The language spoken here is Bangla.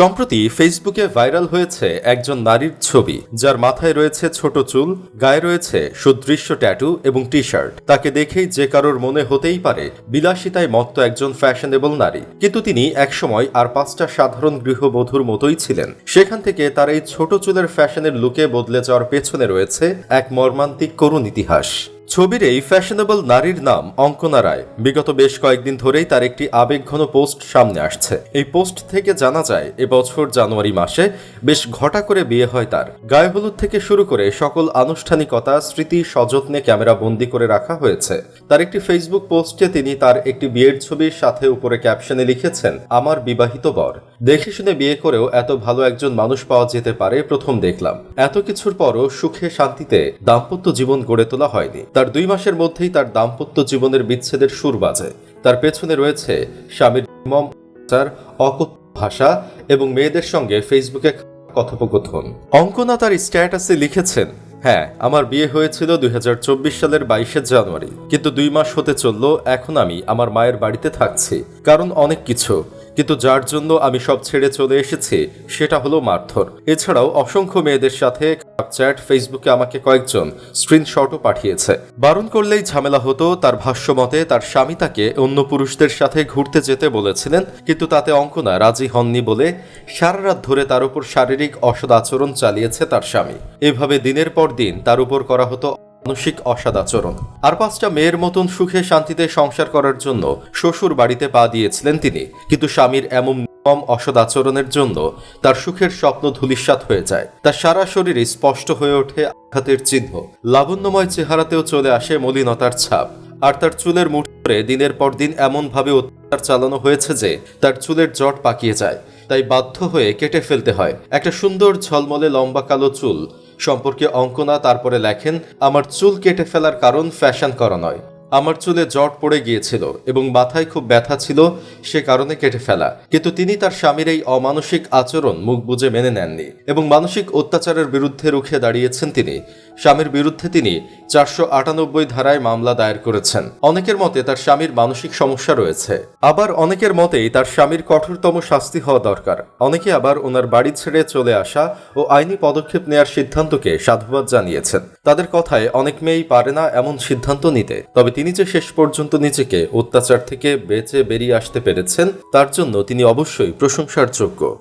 সম্প্রতি ফেসবুকে ভাইরাল হয়েছে একজন নারীর ছবি, যার মাথায় রয়েছে ছোট চুল, গায়ে রয়েছে সুদৃশ্য ট্যাটু এবং টি শার্ট তাকে দেখেই যে কারোর মনে হতেই পারে, বিলাসিতায় মত্ত একজন ফ্যাশনেবল নারী। কিন্তু তিনি একসময় আর পাঁচটা সাধারণ গৃহবধূর মতোই ছিলেন। সেখান থেকে তার এই ছোট চুলের ফ্যাশনের লুকে বদলে যাওয়ার পেছনে রয়েছে এক মর্মান্তিক করুণ ইতিহাস। ছবির এই ফ্যাশনেবল নারীর নাম অঙ্কনা রায়। বিগত বেশ কয়েকদিন ধরেই তার একটি আবেগঘন পোস্ট সামনে আসছে। এই পোস্ট থেকে জানা যায় এবছর জানুয়ারি মাসে বেশ ঘটা করে বিয়ে হয় তার। গায়ে হলুদ থেকে শুরু করে সকল আনুষ্ঠানিকতা, স্মৃতি সযত্নে ক্যামেরা বন্দি করে রাখা হয়েছে। তার একটি ফেসবুক পোস্টে তিনি তার একটি বিয়ের ছবির সাথে উপরে ক্যাপশনে লিখেছেন, আমার বিবাহিত বর। দেখে শুনে বিয়ে করেও এত ভালো একজন মানুষ পাওয়া যেতে পারে প্রথম দেখলাম। এত কিছুর পরও সুখে শান্তিতে দাম্পত্য জীবন গড়ে তোলা হয়নি। তার দুই মাসের মধ্যেই তার দাম্পত্য জীবনের বিচ্ছেদের সুর বাজে। তার পেছনে রয়েছে স্বামীর নির্মম অকথ্য ভাষা এবং মেয়েদের সঙ্গে ফেসবুকে কথোপকথন। অঙ্কনা তার স্ট্যাটাসে লিখেছেন হ্যাঁ আমার বিয়ে হয়েছিল দুই হাজার চব্বিশ সালের বাইশে জানুয়ারি। কিন্তু দুই মাস হতে চলল, এখন আমি আমার মায়ের বাড়িতে থাকছি। কারণ অনেক কিছু। কিন্তু যার জন্য আমি সব ছেড়ে চলে এসেছি, সেটা হলো মারধর। এছাড়াও অসংখ্য মেয়েদের সাথে চ্যাট, ফেসবুকে আমাকে কয়েকজন স্ক্রিনশটও পাঠিয়েছে। বারণ করলেই ঝামেলা হতো, তার ভাষ্য মতে তার স্বামী তাকে অন্য পুরুষদের সাথে ঘুরতে যেতে বলেছিলেন, কিন্তু তাতে অঙ্কনা রাজি হননি বলে সারা রাত ধরে তার উপর শারীরিক অসদ আচরণ চালিয়েছে তার স্বামী। এভাবে দিনের পর দিন তার উপর করা হতো মানসিক অসদাচরণ আর পাঁচটা মেয়ের মতন সুখে শান্তিতে সংসার করার জন্য শ্বশুর বাড়িতে পা দিয়েছিলেন তিনি। কিন্তু স্বামীর এমন নির্মম অসদাচরণের জন্য তার সুখের স্বপ্ন ধূলিসাৎ হয়ে যায়। তার সারা শরীরে স্পষ্ট হয়ে ওঠে আঘাতের চিহ্ন। লাবণ্যময় চেহারাতেও চলে আসে মলিনতার ছাপ। আর তার চুলের মুঠ ধরে দিনের পর দিন এমনভাবে অত্যাচার চালানো হয়েছে যে তার চুলের জট পাকিয়ে যায়। তাই বাধ্য হয়ে কেটে ফেলতে হয়। একটা সুন্দর ঝলমলে লম্বা কালো চুল সম্পর্কে অঙ্কনা তারপরে লেখেন আমার চুল কেটে ফেলার কারণ ফ্যাশন করা নয়। আমার চুলে জট পড়ে গিয়েছিল এবং মাথায় খুব ব্যথা ছিল, সে কারণে কেটে ফেলা। কিন্তু তিনি তার স্বামীর এই অমানসিক আচরণ মুখ বুজে মেনে নেননি এবং মানসিক অত্যাচারের বিরুদ্ধে রুখে দাঁড়িয়েছেন তিনি। স্বামীর বিরুদ্ধে তিনি চারশো আটানব্বই ধারায় মামলা দায়ের করেছেন। অনেকের মতে তার স্বামীর মানসিক সমস্যা রয়েছে। আবার অনেকের মতেই তার স্বামীর কঠোরতম শাস্তি হওয়া দরকার। অনেকে আবার ওনার বাড়ি ছেড়ে চলে আসা ও আইনি পদক্ষেপ নেয়ার সিদ্ধান্তকে সাধুবাদ জানিয়েছেন। তাদের কথায় অনেক মেয়েই পারে না এমন সিদ্ধান্ত নিতে। তবে তিনি যে শেষ পর্যন্ত নিজেকে অত্যাচার থেকে বেঁচে বেরিয়ে আসতে পেরেছেন, তার জন্য তিনি অবশ্যই প্রশংসার যোগ্য।